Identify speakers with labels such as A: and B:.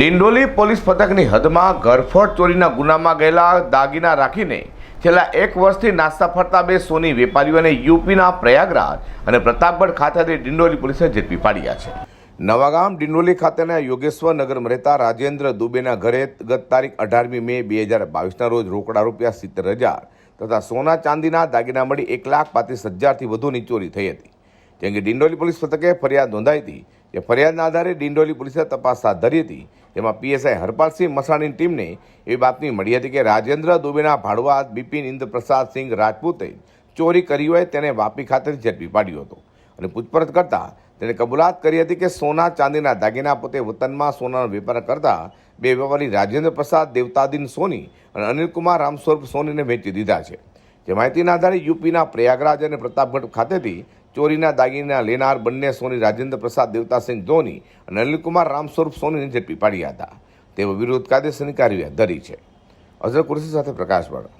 A: Dindoli police પથકની હદમાં ઘરફોડ ચોરીના ગુનામાં ગયેલા દાગીના રાખીને છેલ્લા એક વર્ષથી નાસ્તા ફરતા બે સોની વેપારીઓને યુપીના પ્રયાગરાજ અને પ્રતાપગઢ ખાતેથી ડિંડોલી પોલીસે ઝડપી પાડ્યા છે. નવાગામ ડિંડોલી ખાતેના યોગેશ્વર નગરમાં રહેતા રાજેન્દ્ર દુબેના ઘરે ગત તારીખ અઢારમી મે બે હજાર બાવીસના રોજ રોકડા રૂપિયા સિત્તેર હજાર તથા સોના ચાંદીના દાગીના મળી એક લાખ પાંત્રીસ હજારથી વધુની ચોરી થઈ હતી. જેમ કે ડિંડોલી પોલીસ પથકે ફરિયાદ નોંધાઈ હતી જે ફરિયાદના આધારે ડિંડોલી પોલીસે તપાસ હાથ ધરી હતી. જેમાં પીએસઆઈ હરપાલસિંહ મસાણીની ટીમને એવી બાતમી મળી હતી કે રાજેન્દ્ર દુબેના ભાડવા બિપિન ઇન્દ્રપ્રસાદ સિંહ રાજપૂતે ચોરી કરી હોય તેને વાપી ખાતેથી ઝડપી પાડ્યો હતો. અને પૂછપરછ કરતાં તેણે કબૂલાત કરી હતી કે સોના ચાંદીના દાગીના પોતે વતનમાં સોનાનો વેપાર કરતા બે વેપારી રાજેન્દ્ર પ્રસાદ દેવતાદીન સોની અને અનિલકુમાર રામસ્વરૂપ સોનીને વેચી દીધા છે. જે માહિતીના આધારે યુપીના પ્રયાગરાજ અને પ્રતાપગઢ ખાતેથી ચોરીના દાગીના લેનાર બંને સોની રાજેન્દ્ર પ્રસાદ, દેવતાસિંહ ધોની અને અનિલકુમાર રામ સ્વરૂપ સોનીને ઝડપી પાડ્યા હતા. તેઓ વિરુદ્ધ કાયદેસરની કાર્યવાહી ધરી છે. અઝર કુરશી સાથે પ્રકાશ વાળા